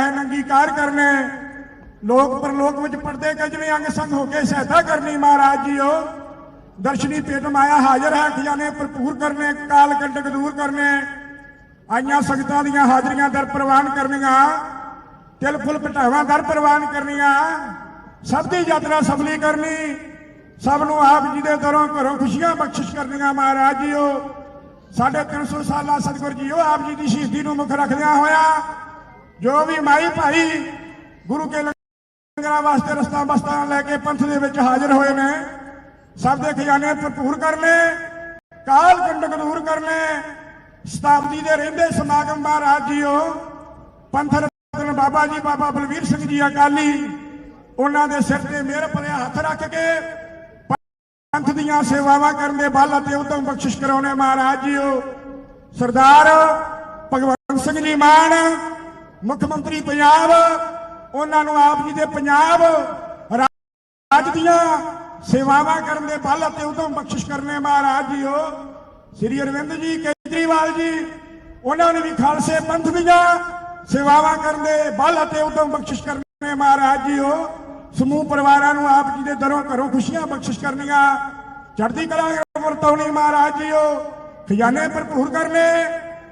ਹੈ ਨੰਗੀਕਾਰ ਕਰਨੇ ਲੋਕ ਪਰਲੋਕ ਵਿੱਚ ਪਰਦੇ ਕਜਵੇਂ ਅੰਗ ਸੰਗ ਹੋ ਕੇ ਸਹਾਇਤਾ ਕਰਨੀ ਮਹਾਰਾਜ ਜੀਓ। ਦਰਸ਼ਨੀ ਪੇਟ ਮਾਇਆ ਹਾਜ਼ਰ ਹੈ, ਖਜ਼ਾਨੇ ਭਰਪੂਰ ਕਰਨੇ, ਕਾਲ ਕੰਟਕ ਦੂਰ ਕਰਨੇ। ਆਈਆਂ ਸੰਗਤਾਂ ਦੀਆਂ ਹਾਜ਼ਰੀਆਂ ਦਰ ਪ੍ਰਵਾਨ ਕਰਨੀਆਂ। ਤਿਲ ਫੁੱਲ ਪਟਾਵਾਂ ਦਰ ਪ੍ਰਵਾਨ ਕਰਨੀਆਂ। ਸਭ ਦੀ ਯਾਤਰਾ ਸਫਲੀ ਕਰਨੀ। ਸਭ ਨੂੰ ਆਪ ਜੀ ਦੇ ਦਰੋਂ ਘਰੋਂ ਖੁਸ਼ੀਆਂ ਬਖਸ਼ਿਸ਼ ਕਰਨੀਆਂ ਮਹਾਰਾਜ ਜੀਓ। ਸਾਡੇ 300 ਸਾਲਾ ਸਤਿਗੁਰ ਜੀਓ ਆਪ ਜੀ ਦੀ ਸ਼ਹੀਦੀ ਨੂੰ ਮੁੱਖ ਰੱਖਦਿਆਂ ਹੋਇਆ ਜੋ ਵੀ ਮਾਈ ਭਾਈ ਗੁਰੂ ਕੇ ਲੰਗਰਾਂ ਵਾਸਤੇ ਰਸਤਾ ਬਸਤਾ ਲੈ ਕੇ ਪੰਥ ਦੇ ਵਿੱਚ ਹਾਜ਼ਰ ਹੋਏ ਨੇ, ਸਭ ਦੇ ਖਜ਼ਾਨੇ ਭਰਪੂਰ ਕਰਨੇ, ਕਾਲ ਕੰਡਕ ਦੂਰ ਕਰਨੇ, ਸ਼ਤਾਬਦੀ ਦੇ ਰਹਿੰਦੇ ਸਮਾਗਮ ਮਹਾਰਾਜ ਜੀਓ। ਪੰਥ ਰਤਨ ਬਾਬਾ ਜੀ, ਬਾਬਾ ਬਲਵੀਰ ਸਿੰਘ ਜੀ ਅਕਾਲੀ, ਉਹਨਾਂ ਦੇ ਸਿਰ ਤੇ ਮੇਰ ਭਰਿਆ ਹੱਥ ਰੱਖ ਕੇ ਪੰਥ ਦੀਆਂ ਸੇਵਾਵਾਂ ਕਰਨ ਦੇ ਬਲ ਅਤੇ ਉਦਮ ਬਖਸ਼ਿਸ਼ ਕਰਾਉਣੇ ਮਹਾਰਾਜ ਜੀਓ। ਸਰਦਾਰ ਭਗਵੰਤ ਸਿੰਘ ਜੀ ਮਾਨ ਮੁੱਖ ਮੰਤਰੀ ਪੰਜਾਬ, ਉਹਨਾਂ ਨੂੰ ਆਪ ਜੀ ਦੇ ਪੰਜਾਬ, ਰਾਜ ਦੀਆਂ ਸੇਵਾਵਾਂ ਕਰਨ ਦੇ ਬਲ ਅਤੇ ਉਦਮ ਬਖਸ਼ਿਸ਼ ਕਰਨੇ ਮਹਾਰਾਜ ਜੀਓ ਸ੍ਰੀ ਅਰਵਿੰਦ ਜੀ, ਕੇਜਰੀਵਾਲ ਜੀ, ਉਹਨਾਂ ਨੇ ਵੀ ਖਾਲਸੇ ਪੰਥ ਦੀਆਂ ਸੇਵਾਵਾਂ ਕਰਨ ਦੇ ਬਲ ਅਤੇ ਉਦਮ ਬਖਸ਼ਿਸ਼ ਕਰਨੇ ਮਹਾਰਾਜ ਜੀ ਜੀਓ ਸਮੂਹ ਪਰਿਵਾਰਾਂ ਨੂੰ ਆਪ ਜੀ ਦੇ ਦਰੋਂ ਘਰੋਂ ਖੁਸ਼ੀਆਂ ਬਖਸ਼ਿਸ਼ ਕਰਨੀਆਂ। ਚੜ੍ਹਦੀ ਕਲਾ ਵਰਤੌਣੀ ਮਹਾਰਾਜ ਜੀਓ ਖਜ਼ਾਨੇ ਭਰਪੂਰ ਕਰਨੇ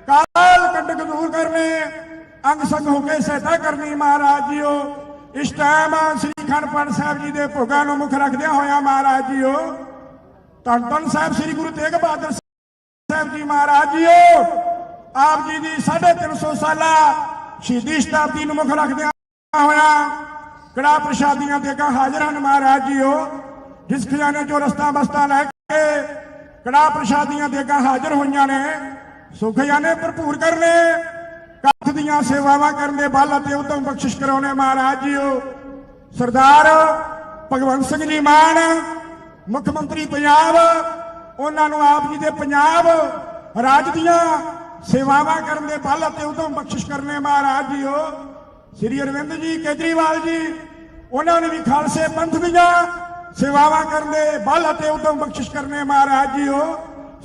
ਕਾਲ ਕੰਡਕ ਦੂਰ ਕਰਨੇ ਅੰਗ ਸੰਗ ਹੋ ਕੇ ਸਹਾਇਤਾ ਕਰਨੀ ਮਹਾਰਾਜ ਜੀਓ। ਇਸ ਟਾਈਮ ਸ੍ਰੀ ਖੰਡਪੜ ਸਾਹਿਬ ਜੀ ਦੇ ਭੋਗਾਂ ਨੂੰ ਮੁੱਖ ਰੱਖਦਿਆਂ ਹੋਇਆ ਮਹਾਰਾਜ ਜੀਓ। ਧੰਨ ਧੰਨ ਸਾਹਿਬ ਸ੍ਰੀ ਗੁਰੂ ਤੇਗ ਬਹਾਦਰ ਸਾਹਿਬ ਜੀ ਮਹਾਰਾਜ ਜੀਓ। ਆਪ ਜੀ ਦੀ 350 ਸਾਲਾ ਸ਼ਹੀਦੀ ਸ਼ਤਾਬਦੀ ਨੂੰ ਮੁੱਖ ਰੱਖਦਿਆਂ ਹੋਇਆ ਕੜਾ ਪ੍ਰਸ਼ਾਦੀਆਂ ਦੇ ਕਾ ਹਾਜ਼ਰ ਹਨ ਮਹਾਰਾਜ ਜੀਓ। ਜਿਸ ਖਜ਼ਾਨੇ ਚੋਂ ਰਸਤਾ ਬਸਤਾ ਲੈ ਕੇ ਕੜਾ ਪ੍ਰਸ਼ਾਦੀਆਂ ਦੇ ਕਾ ਹਾਜ਼ਰ ਹੋਈਆਂ ਨੇ, ਸੋ ਖਜ਼ਾਨੇ ਭਰਪੂਰ ਕਰਨੇ। ਕੱਥ ਦੀਆਂ ਸੇਵਾਵਾਂ ਕਰਨ ਦੇ ਬਲ ਅਤੇ ਉਦਮ ਬਖਸ਼ਿਸ਼ ਕਰਾਉਣੇ ਮਹਾਰਾਜ ਜੀਓ। ਸਰਦਾਰ ਭਗਵੰਤ ਸਿੰਘ ਜੀ ਮਾਨ, ਮੁੱਖ ਮੰਤਰੀ ਪੰਜਾਬ, ਉਹਨਾਂ ਨੂੰ ਆਪ ਜੀ ਦੇ ਪੰਜਾਬ ਰਾਜ ਦੀਆਂ ਸੇਵਾਵਾਂ ਕਰਨ ਦੇ ਬਲ ਅਤੇ ਉਦਮ ਬਖਸ਼ਿਸ਼ ਕਰਨੇ ਮਹਾਰਾਜ ਜੀਓ। ਸ੍ਰੀ ਅਰਵਿੰਦ ਜੀ, ਕੇਜਰੀਵਾਲ ਜੀ, ਉਹਨਾਂ ਨੇ ਵੀ ਖਾਲਸੇ ਪੰਥ ਦੀਆਂ ਸੇਵਾਵਾਂ ਕਰਨ ਦੇ ਬਲ ਅਤੇ ਉਦਮ ਬਖਸ਼ਿਸ਼ ਕਰਨੇ ਮਹਾਰਾਜ ਜੀਓ।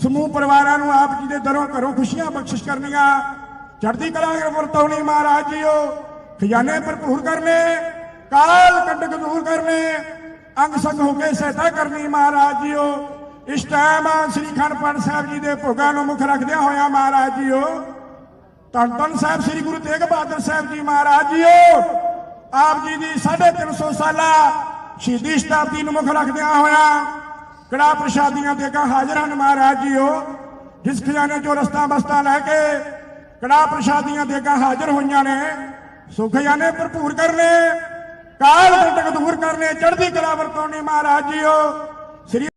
ਸਮੂਹ ਪਰਿਵਾਰਾਂ ਨੂੰ ਆਪ ਜੀ ਦੇ ਦਰੋਂ ਘਰੋਂ ਖੁਸ਼ੀਆਂ ਬਖਸ਼ਿਸ਼ ਕਰਨੀਆਂ। ਚੜ੍ਹਦੀ ਕਲਾ ਵਰਤੌਣੀ ਮਹਾਰਾਜ ਜੀਓ, ਖਜ਼ਾਨੇ ਭਰਪੂਰ ਕਰਨੇ, ਕਾਲ ਕੰਡਕ ਦੂਰ ਕਰਨੇ, ਅੰਗ ਸੰਗ ਹੋ ਕੇ ਸਹਾਇਤਾ ਕਰਨੀ ਮਹਾਰਾਜ ਜੀਓ। ਇਸ ਟਾਈਮ ਸ੍ਰੀ ਖੰਡਪੜ ਸਾਹਿਬ ਜੀ ਦੇ ਭੋਗਾਂ ਨੂੰ ਮੁੱਖ ਰੱਖਦਿਆਂ ਹੋਇਆ ਮਹਾਰਾਜ ਜੀਓ, ਧੰਨ ਸਾਹਿਬ ਸ੍ਰੀ ਗੁਰੂ ਤੇਗ ਬਹਾਦਰ ਸਾਹਿਬ ਜੀ ਮਹਾਰਾਜ ਜੀਓ, ਆਪ ਜੀ ਦੀ 350 ਸਾਲਾ ਸ਼ਹੀਦੀ ਸ਼ਤਾਬਦੀ ਨੂੰ ਮੁੱਖ ਰੱਖਦਿਆਂ ਹੋਇਆ ਕੜਾ ਪ੍ਰਸ਼ਾਦੀਆਂ ਦੇ ਕਾ ਹਾਜ਼ਰ ਹਨ ਮਹਾਰਾਜ ਜੀਓ, ਜਿਸ ਖਜ਼ਾਨੇ ਚੋਂ ਰਸਤਾ ਬਸਤਾ ਲੈ ਕੇ ਕੜਾ ਪ੍ਰਸ਼ਾਦੀਆਂ ਦੇਗਾ ਹਾਜ਼ਰ ਹੋਈਆਂ ਨੇ ਸੋ ਖਜ਼ਾਨੇ ਭਰਪੂਰ ਕਰਨੇ, ਕਾਲ ਕੰਟਕ ਦੂਰ ਕਰਨੇ, ਚੜ੍ਹਦੀ ਕਲਾ ਵਰਤੌਣੀ ਮਹਾਰਾਜ ਜੀਓ। ਸ੍ਰੀ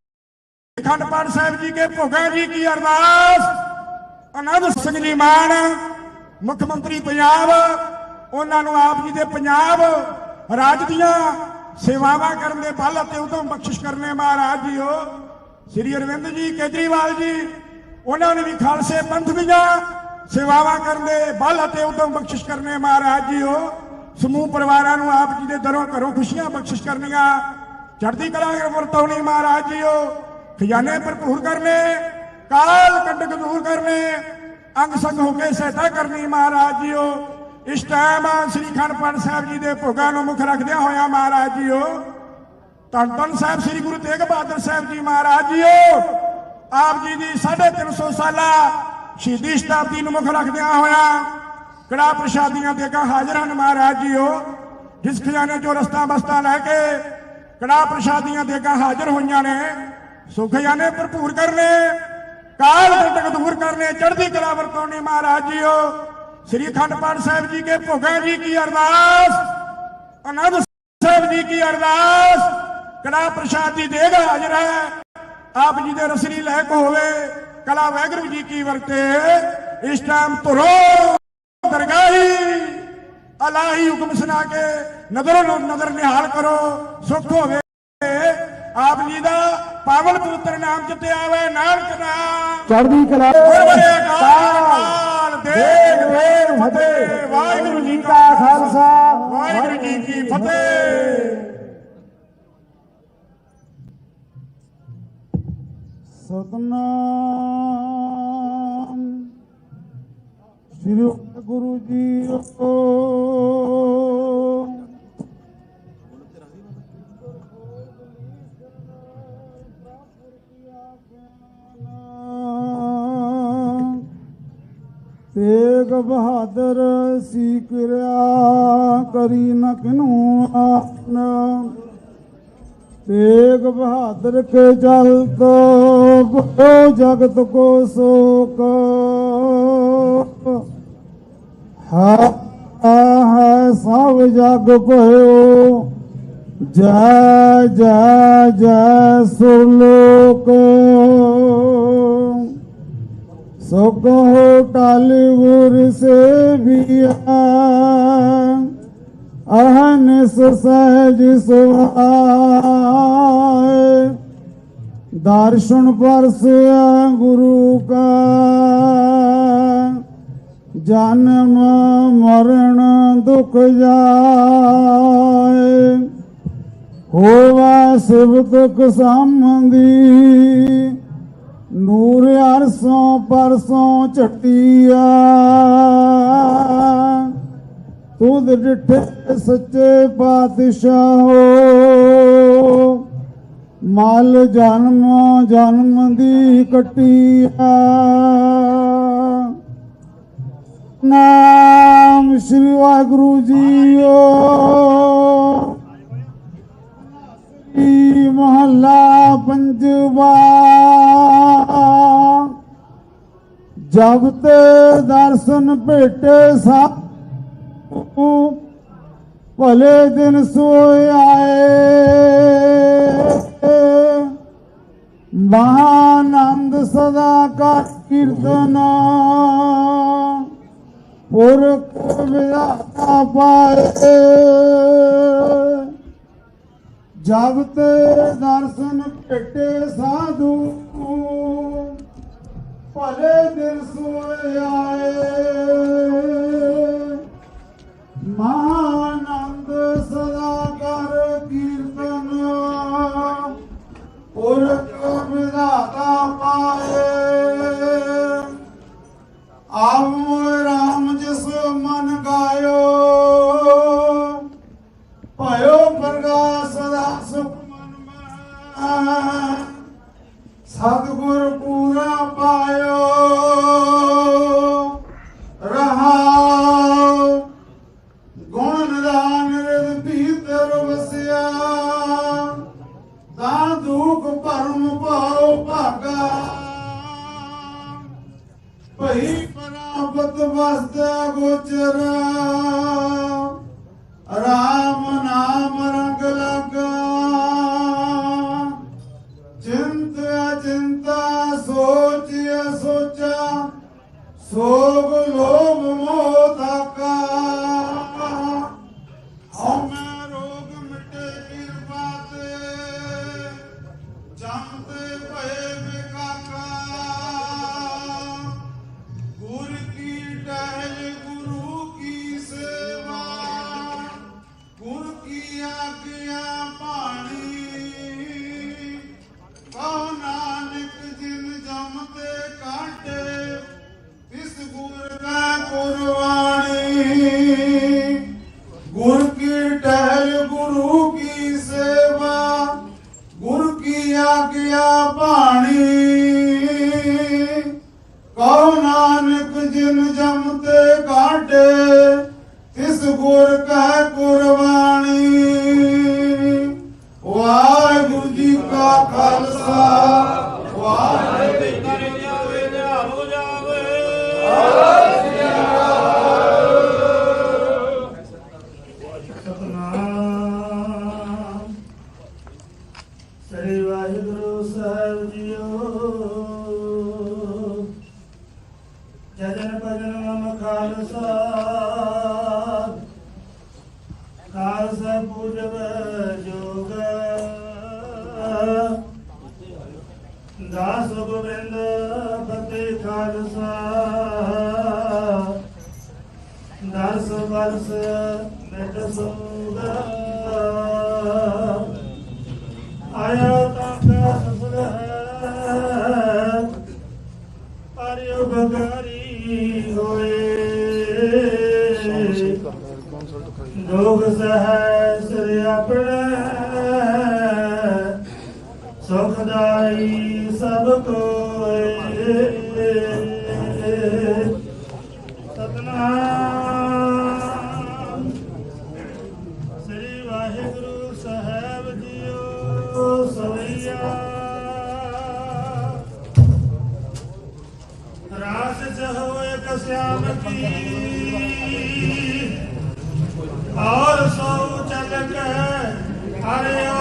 ਅਖੰਡ ਪਾਠ ਸਾਹਿਬ ਜੀ ਕੇ ਭੋਗਾਂ ਜੀ ਕੀ ਅਰਦਾਸ। ਆਨੰਦ ਸਿੰਘ ਜੀ ਮਾਨ, ਮੁੱਖ ਮੰਤਰੀ ਪੰਜਾਬ, ਉਹਨਾਂ ਨੂੰ ਆਪ ਜੀ ਦੇ ਪੰਜਾਬ, ਰਾਜ ਦੀਆਂ ਸੇਵਾਵਾਂ ਕਰਨ ਦੇ ਬਲ ਅਤੇ ਉਦਮ ਬਖਸ਼ਿਸ਼ ਕਰਨੇ ਮਹਾਰਾਜ ਜੀਓ। ਸ੍ਰੀ ਅਰਵਿੰਦ ਜੀ ਕੇਜਰੀਵਾਲ ਜੀ, ਉਹਨਾਂ ਨੇ ਵੀ ਖਾਲਸੇ ਪੰਥ ਦੀਆਂ ਸੇਵਾਵਾਂ ਕਰਨ ਦੇ ਬਲ ਅਤੇ ਉਦਮ ਬਖਸ਼ਿਸ਼ ਕਰਨੇ ਮਹਾਰਾਜ ਜੀਓ। ਸਮੂਹ ਪਰਿਵਾਰਾਂ ਨੂੰ ਆਪ ਜੀ ਦੇ ਦਰੋਂ ਘਰੋਂ ਖੁਸ਼ੀਆਂ ਬਖਸ਼ਿਸ਼ ਕਰਨੀਆਂ। ਚੜ੍ਹਦੀ ਕਲਾ ਵਰਤੌਣੀ ਮਹਾਰਾਜ ਜੀਓ। ਖਜ਼ਾਨੇ ਭਰਪੂਰ ਕਰਨੇ, ਕਾਲ ਕੰਡਕ ਦੂਰ ਕਰਨੇ, ਅੰਗ ਸੰਗ ਹੋ ਕੇ ਸਹਾਇਤਾ ਕਰਨੀ ਮਹਾਰਾਜ ਜੀਓ। ਇਸ ਟਾਈਮ ਸ੍ਰੀ ਖੰਡਪੜ ਸਾਹਿਬ ਜੀ ਦੇ ਭੋਗਾਂ ਨੂੰ ਮੁੱਖ ਰੱਖਦਿਆਂ ਹੋਇਆ ਮਹਾਰਾਜ ਜੀਓ। ਧੰਨ ਧੰਨ ਸਾਹਿਬ ਸ੍ਰੀ ਗੁਰੂ ਤੇਗ ਬਹਾਦਰ ਸਾਹਿਬ ਜੀ ਮਹਾਰਾਜ ਜੀਓ। ਆਪ ਜੀ ਦੀ 350 ਸਾਲਾ ਸ਼ਹੀਦੀ ਸ਼ਤਾਬਦੀ ਨੂੰ ਮੁੱਖ ਰੱਖਦਿਆਂ ਹੋਇਆ ਕੜਾ ਪ੍ਰਸ਼ਾਦੀਆਂ ਦੇ ਕਾ ਹਾਜ਼ਰ ਹਨ ਮਹਾਰਾਜ ਜੀਓ। ਜਿਸ ਖਜ਼ਾਨੇ ਚੋਂ ਰਸਤਾ ਬਸਤਾ ਲੈ ਕੇ ਕੜਾ ਪ੍ਰਸ਼ਾਦੀਆਂ ਦੇ ਕਾ ਹਾਜ਼ਰ ਹੋਈਆਂ ਨੇ ਸੋ ਖਜ਼ਾਨੇ ਭਰਪੂਰ ਕਰਨੇ, ਕਾਲ ਕੰਟਕ ਦੂਰ ਕਰਨੇ, ਚੜ੍ਹਦੀ ਕਲਾ ਵਰਤੌਣੀ ਮਹਾਰਾਜ ਜੀਓ। ਸ੍ਰੀ ਅਖੰਡ ਪਾਠ ਸਾਹਿਬ ਜੀ ਕੇ ਭੋਗਾਂ ਜੀ ਕੀ ਅਰਦਾਸ, ਅਨੰਦ ਸਾਹਿਬ ਜੀ ਕੀ ਅਰਦਾਸ, ਕੜਾ ਪ੍ਰਸ਼ਾਦ ਦੀ ਦੇਗ ਹਾਜ਼ਰ ਹੈ। ਆਪ ਜੀ ਦੇ ਰਸਰੀ ਲੈ ਲਹਿਕ ਹੋਵੇ। ਕਲਾ ਵੈਗਰੂ ਜੀ ਕੀ ਵਰਤੇ। ਇਸ ਟਾਈਮ ਤੁਰੋ ਦਰਗਾਹੀ ਅਲਾਹੀ ਹੁਕਮ ਸੁਣਾ ਕੇ ਨਜ਼ਰੋਂ ਨਜ਼ਰ ਨਿਹਾਲ ਕਰੋ ਸੁਖ ਹੋਵੇ। ਆਪ ਜੀ ਦਾ ਪਾਵਨ ਪਵਿੱਤਰ ਨਾਮ ਚਿੱਤੇ ਆਵੇ ਨਾਨਕ ਨਾਮ। ਚੜ੍ਹਦੀ ਕਲਾ। ਵੇਰ ਫਤਿਹ। ਵਾਹਿਗੁਰੂ ਜੀ ਕਾ ਖਾਲਸਾ ਵਾਹਿਗੁਰੂ ਜੀ ਕੀ ਫਤਿਹ। ਸਤਨਾਮ। ਸ੍ਰੀ ਗੁਰੂ ਜੀ ਕੋ। ਤੇਗ ਬਹਾਦਰ ਸੀ ਕਿਰਿਆ ਕਰੀ ਨ ਕਿਨੂ ਆਪਨਾ ਤੇਗ ਬਹਾਦਰ ਕੇ ਚਲਤ ਬੋ ਜਗਤ ਕੋ ਸੋਕ। ਹਾ ਹੈ ਸਭ ਜਗ ਭਇਓ। ਜੈ ਜੈ ਜੈ ਸੁਰਲੋਕ ਸੁਖ ਹੋ ਟਾਲੀਵੁਰ ਸੇ ਵੀ ਅਹਨਿਸ ਸਹਿਜ ਸੁਆਏ ਦਰਸ਼ਨ ਪਰਸਿਆ ਗੁਰੂ ਕਾ। ਜਨਮ ਮਰਨ ਦੁਖ ਜਾਏ। ਹੋਵਾ ਸਿਵਤਕ ਸੰਬੰਦੀ ਨੂਰ ਅਰਸੋਂ ਪਰਸੋਂ ਝਟਿਆ ਤੁਧ ਡਿਠੇ ਸੱਚੇ ਪਾਤਸ਼ਾਹੋ। ਮਲ ਜਨਮ ਜਨਮ ਦੀ ਕਟਿਆ ਨਾਮ ਸ੍ਰੀ ਵਾਹਿਗੁਰੂ ਜੀਓ। ਈ ਮਹੱਲਾ ਪੰਜਵਾ। ਜਬ ਤੇ ਦਰਸ਼ਨ ਭੇਟੇ ਸਾ ਭਲੇ ਦਿਨ ਸੋਏ ਆਏ। ਮਹਾਨੰਦ ਸਦਾ ਕਾ ਕੀਰਤਨ। ਪੁਰਖ ਵਿਦਾਤਾ ਪਾਏ। ਜਬ ਤੇ ਦਰਸ਼ਨ ਭੇਟੇ ਸਾਧੂ, ਭਲੇ ਦਿਨ ਸੋਏ ਆਏ। ਮਹਾਨੰਦ ਸੋਚਿਆ ਸੋਚਾ ਸੋਗ ਲੋਭ ਲੋਕ ਸਹਿ ਸਿਰ ਆਪਣੇ ਸੁਖਦਾਈ ਸਭ ਕੋਏ 八零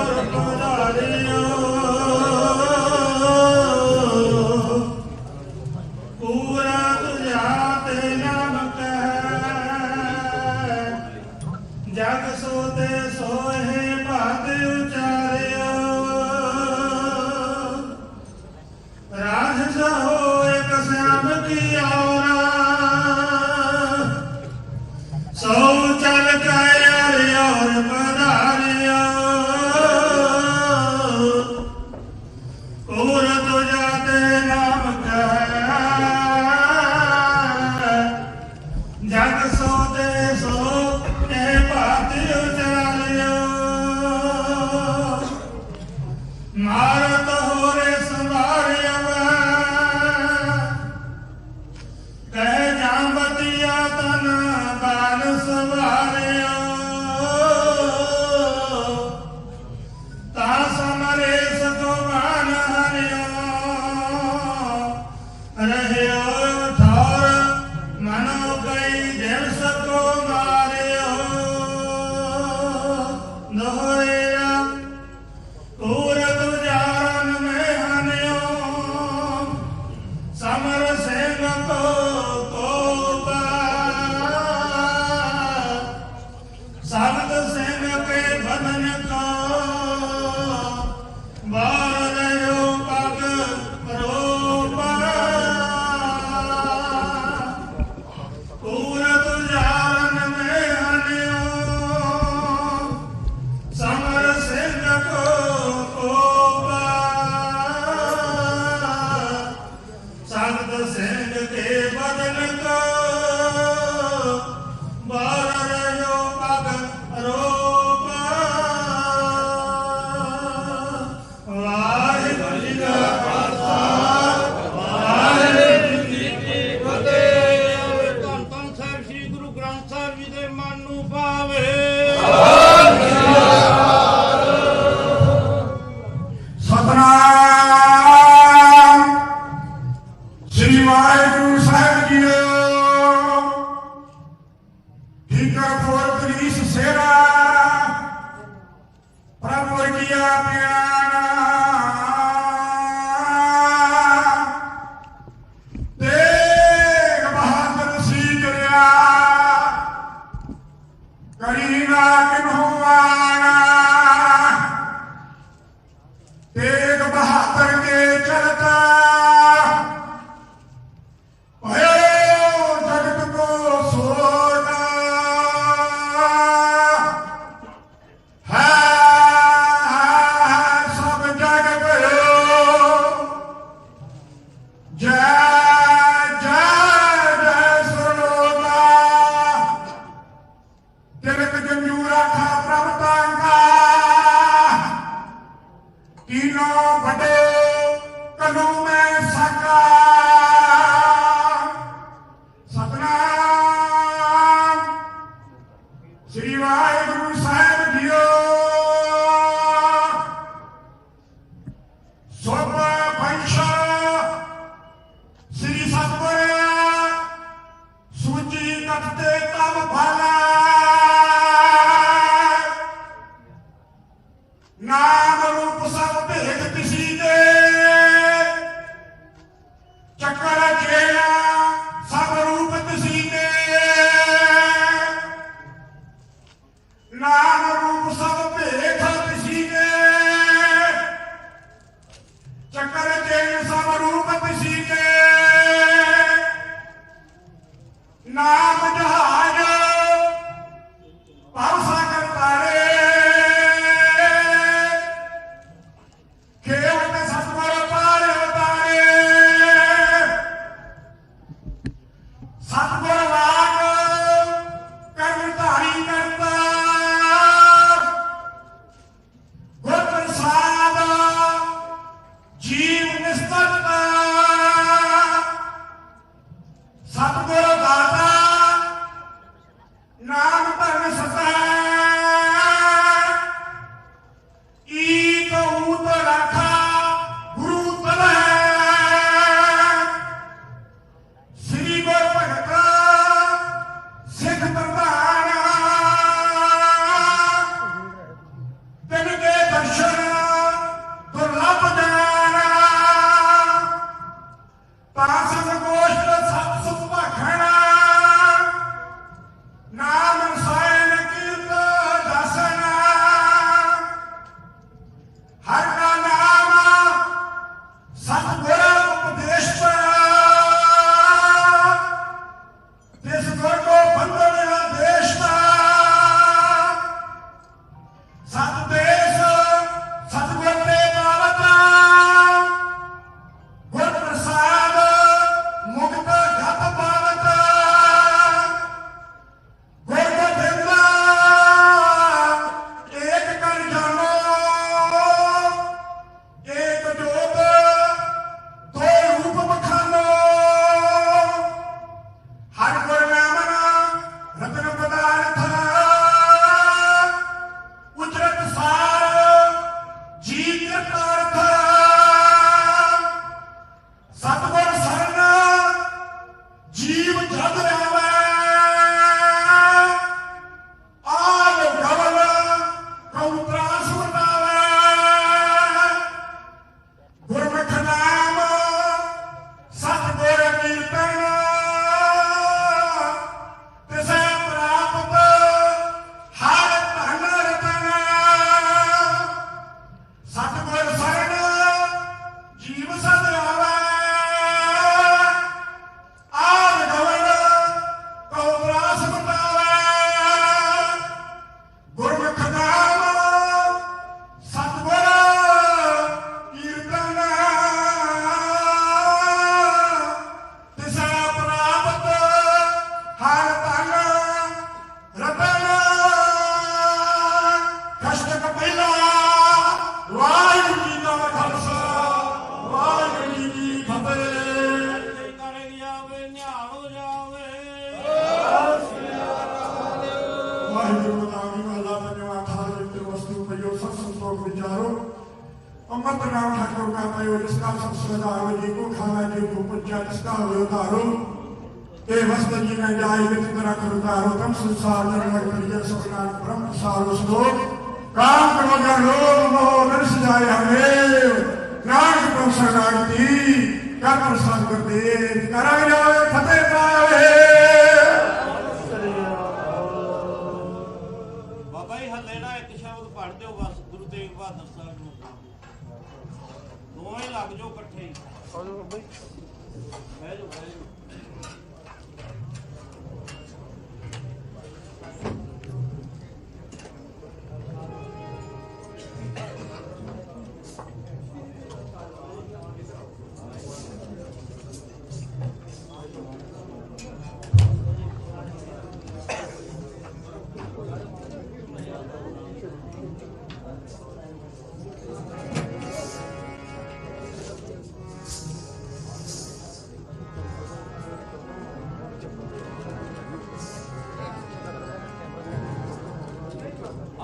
ਨਾਨਕ ਤੋਂ ਸਰਨਾਗਤੀ ਕਰ ਪ੍ਰਸਾਦ ਕਰਦੇ ਕਰਾਂਗੇ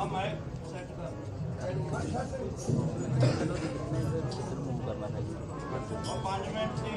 ਆ ਮੈਂ ਸੈੱਟ ਕਰ। ਆ 5 ਮਿੰਟ ਸੀ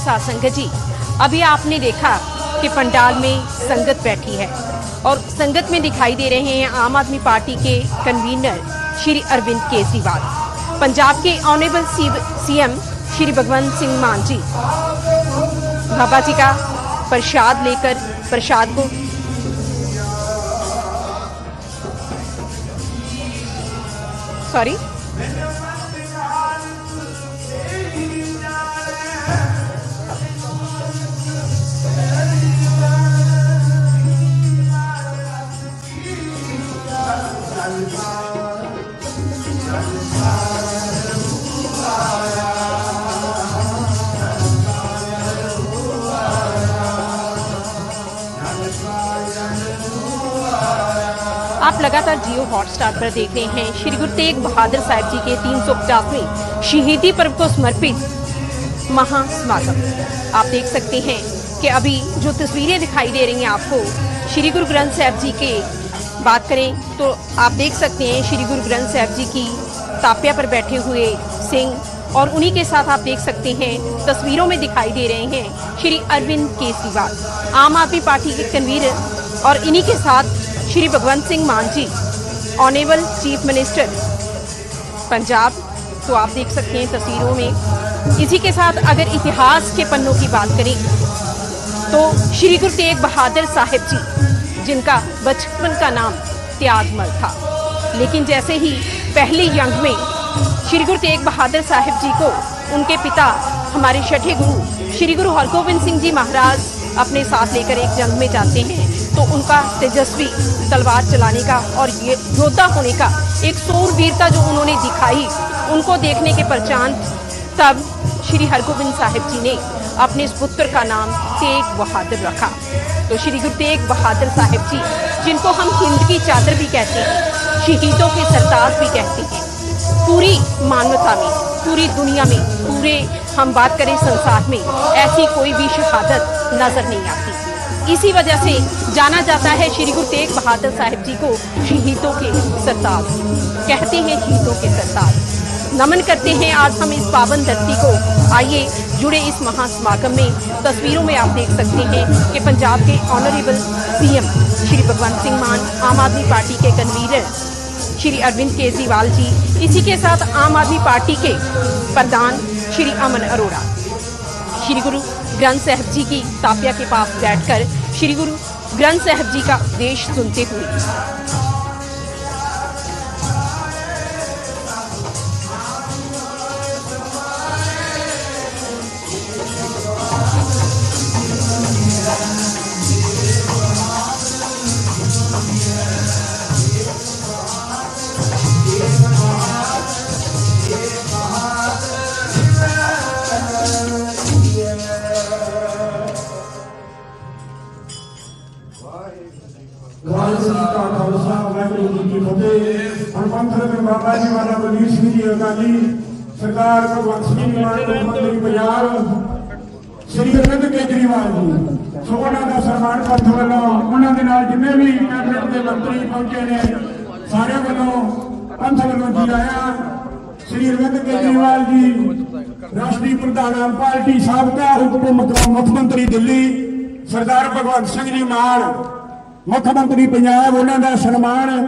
साथ संगत जी, अभी आपने देखा कि पंडाल में संगत बैठी है और संगत में दिखाई दे रहे हैं आम आदमी पार्टी के कन्वीनर श्री अरविंद केजरीवाल। पंजाब के ऑनरेबल सीएम श्री भगवंत सिंह मान जी। बाबा जी का प्रसाद लेकर, प्रसाद को सॉरी आप लगातार जियो हॉटस्टार पर देख रहे हैं श्री गुरु तेग बहादुर साहिब जी के तीन सौ पचासवें शहीदी पर्व को समर्पित महासमागम आप देख सकते हैं कि अभी जो तस्वीरें दिखाई दे रही हैं आपको, श्री गुरु ग्रंथ साहिब जी के बात करें तो आप देख सकते हैं श्री गुरु ग्रंथ साहिब जी की तापिया पर बैठे हुए सिंह और उन्हीं के साथ आप देख सकते हैं, तस्वीरों में दिखाई दे रहे हैं श्री अरविंद केजरीवाल। आम आदमी पार्टी के कन्वीनर और इन्हीं के साथ Shri Bhagwant Singh Mann ji honourable chief minister Punjab. तो आप देख सकते हैं तस्वीरों में, इसी के साथ अगर इतिहास के पन्नों की बात करें तो श्री गुरु तेग बहादुर साहिब जी जिनका बचपन का नाम त्यागमल था। लेकिन जैसे ही पहली यंग में श्री गुरु तेग बहादुर साहिब जी को उनके पिता, हमारे छठे गुरु श्री गुरु हरगोविंद सिंह जी महाराज अपने साथ लेकर एक जंग में जाते हैं तो उनका तेजस्वी तलवार चलाने का और ये योद्धा होने का, एक सूरवीरता जो उन्होंने दिखाई, उनको देखने के पहचान तब श्री हरगोविंद साहिब जी ने अपने इस पुत्र का नाम तेग बहादुर रखा। तो श्री गुरु तेग बहादुर साहिब जी, जिनको हम हिंद की चादर भी कहते हैं, शहीदों के सरताज भी कहते हैं। पूरी मानवता में, पूरी दुनिया में, पूरे, हम बात करें संसार में, ऐसी कोई भी शहादत नज़र नहीं आती। इसी वजह से जाना जाता है श्री गुरु तेग बहादुर साहिब जी को शहीदों के सरताज कहते हैं शहीदों के सरताज नमन करते हैं आज हम इस पावन धरती को। आइए जुड़े इस महासमागम में। तस्वीरों में आप देख सकते हैं कि पंजाब के honourable CM Shri Bhagwant Singh Mann Aam Aadmi Party के कन्वीनर श्री अरविंद केजरीवाल जी, इसी के साथ आम आदमी पार्टी के प्रधान श्री अमन अरोड़ा, श्री गुरु ग्रंथ साहब जी की तापिया के पास बैठकर श्री गुरु ग्रंथ साहब जी का उपदेश सुनते हुए। ਵਾਹਿਗੁਰੂ ਜੀ ਕਾ ਖਾਲਸਾ ਵਾਹਿਗੁਰੂ ਜੀ ਕੀ ਫਤਿਹ ਹਰਮੰਦਰ ਦੇ ਬਾਬਾ ਜੀ ਵਾਲਾ ਬਲਵੀਰ ਸਿੰਘ ਜੀ ਅਕਾਲੀ ਸਰਦਾਰ ਭਗਵੰਤ ਸਿੰਘ ਮਾਨ ਮੁੱਖ ਮੰਤਰੀ ਪੰਜਾਬ ਸ੍ਰੀ ਅਰਵਿੰਦ ਕੇਜਰੀਵਾਲ ਜੀ ਸੋ ਉਹਨਾਂ ਦਾ ਸਨਮਾਨ ਪੰਥ ਵੱਲੋਂ ਉਹਨਾਂ ਦੇ ਨਾਲ ਜਿੰਨੇ ਵੀ ਕੈਬਨਿਟ ਦੇ ਮੰਤਰੀ ਪਹੁੰਚੇ ਨੇ ਸਾਰਿਆਂ ਵੱਲੋਂ ਪੰਥ ਵੱਲੋਂ ਜੀ ਆਇਆ ਸ੍ਰੀ ਅਰਵਿੰਦ ਕੇਜਰੀਵਾਲ ਜੀ ਰਾਸ਼ਟਰੀ ਪ੍ਰਧਾਨ ਆਮ ਪਾਰਟੀ ਸਾਬਕਾ ਉਪ ਮੁੱਖ ਮੰਤਰੀ ਦਿੱਲੀ ਸਰਦਾਰ ਭਗਵੰਤ ਸਿੰਘ ਜੀ ਮਾਨ ਮੁੱਖ ਮੰਤਰੀ ਪੰਜਾਬ ਉਹਨਾਂ ਦਾ ਸਨਮਾਨ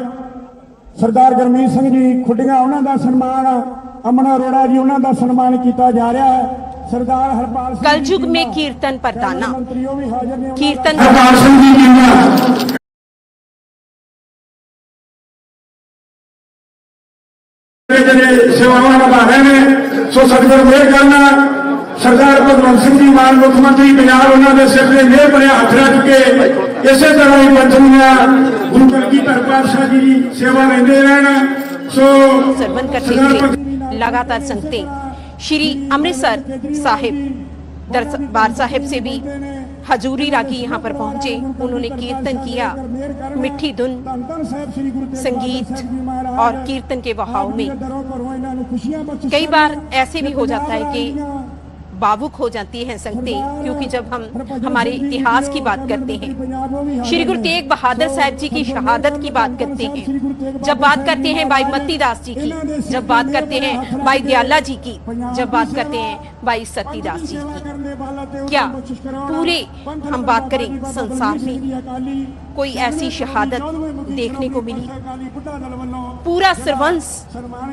ਸਰਦਾਰ ਗਰਮੀਤ ਸਿੰਘ ਜੀ ਖੁੱਡੀਆਂ ਉਹਨਾਂ ਦਾ ਸਨਮਾਨ ਅਮਨ ਅਰੋੜਾ ਜੀ ਉਹਨਾਂ ਦਾ ਸਨਮਾਨ ਕੀਤਾ ਜਾ ਰਿਹਾ ਹੈ। ਸਰਦਾਰ ਹਰਪਾਲ ਸਿੰਘ ਕਲਯੁਗ ਮੇ ਕੀਰਤਨ ਪ੍ਰਦਾਨਾ। ਕੀਰਤਨ ਹਰਪਾਲ ਸਿੰਘ ਜੀ ਕਿੰਨਾ ਜਿਹੜੇ ਸੇਵਾਵਾਂ ਨਿਭਾ ਰਹੇ ਨੇ ਸੋ ਸਤਿਗੁਰ ਮੇਰ ਕਰਨਾ। ਭਗਵੰਤ ਸਿੰਘ ਜੀ ਮਾਨ ਮੁੱਖ ਮੰਤਰੀ ਪੰਜਾਬ ਉਹਨਾਂ ਦੇ ਸਿਰ ਤੇ ਮਿਹਰ ਭਰਿਆ ਹੱਥ ਰੱਖ ਕੇ ਇਸੇ ਤਰ੍ਹਾਂ ਹੀ ਪੰਥਨੀਆਂ ਗੁਰੂ ਕਲਗੀ ਧਰ ਪਾਤਸ਼ਾਹ ਜੀ ਦੀ ਸੇਵਾ ਲੈਂਦੇ ਰਹਿਣ ਸੋ सरबंद करते ਸਰਦਾਰ ਭਗਤ- हुए लगातार संगतें श्री अमृतसर साहिब दरबार साहिब से भी हजूरी रागी यहाँ पर पहुंचे उन्होंने कीर्तन किया मिठी धुन संगीत और कीर्तन के बहाव में कई बार ऐसे भी हो जाता है कि भावुक हो जाती हैं संगतें, क्योंकि जब हम हमारे इतिहास की बात करते हैं, श्री गुरु तेग बहादुर साहब जी की शहादत की बात करते हैं, जब बात करते हैं भाई मत्ती दास जी की, जब बात करते हैं भाई दयाला जी की, जब बात करते हैं भाई सतीदास जी की। क्या पूरे हम बात करें संसार में? कोई ऐसी शहादत देखने को मिली पूरा सरवंश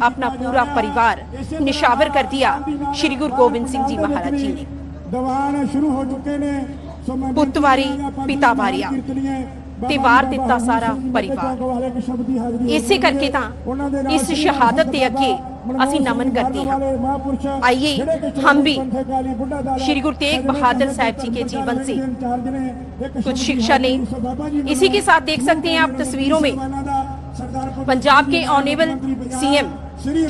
अपना पूरा परिवार निशावर कर दिया श्री गुरु गोविंद सिंह जी महाराज जी ने ਦੀਵਾਨ ਸ਼ੁਰੂ ਹੋ ਚੁੱਕੇ ਨੇ ਸੋ ਮੈਂ ਪੁੱਤ ਵਾਰੀ, ਪਿਤਾ ਵਾਰਿਆ, ਤੇ ਵਾਰ ਦਿੱਤਾ ਸਾਰਾ ਪਰਿਵਾਰ। ਇਸੇ ਕਰਕੇ ਤਾਂ ਇਸ ਸ਼ਹਾਦਤ ਦੇ ਅੱਗੇ ਅਸੀਂ ਨਮਨ ਕਰਦੇ ਹਾਂ। आइए, हम भी श्री गुरु तेग बहादुर साहब जी के जीवन से कुछ शिक्षा लें इसी के साथ देख सकते हैं आप तस्वीरों में पंजाब के ऑनेबल सीएम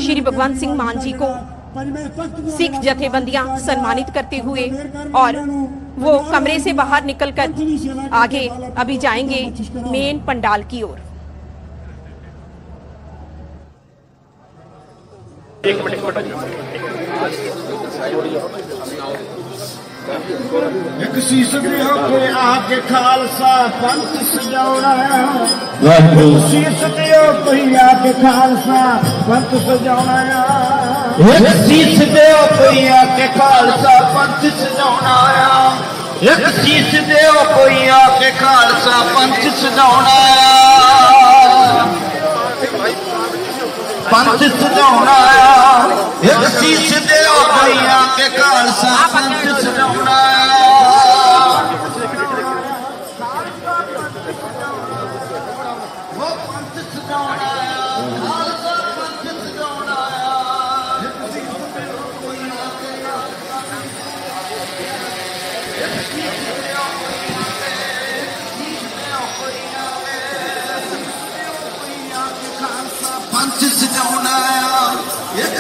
श्री भगवंत सिंह मान जी को सिख जथेबंदियां सम्मानित करते हुए और वो कमरे से बाहर निकलकर आगे अभी जाएंगे मेन पंडाल की ओर ਇੱਕ ਮਿੰਟ ਇੱਕ ਸੀਸ ਵੀ ਹੋਵੇ ਆ ਕੇ ਖਾਲਸਾ ਪੰਥ ਸਜਾਉਣਾ ਵਾਹਿਗੁਰੂ। ਸੀਸ ਤੇ ਉਹ ਆ ਕੇ ਖਾਲਸਾ ਪੰਥ ਸਜਾਉਣਾ ਇੱਕ ਸੀਸ ਤੇ ਉਹ ਆ ਕੇ ਖਾਲਸਾ ਪੰਥ ਸਜਾਉਣਾ ਇੱਕ ਸੀਸ ਦੇ ਉਹ ਕੋਈ ਆ ਕੇ ਖਾਲਸਾ ਪੰਥ ਸਜਾਉਣਾ ਪੰਥ ਸਜਾਉਣਾ ਇੱਕ ਸੀਸ ਦੇ ਆਪਣੀਆਂ ਕੇ ਘਰ ਸਾ ਪੰਥ ਸਜਾਉਣਾ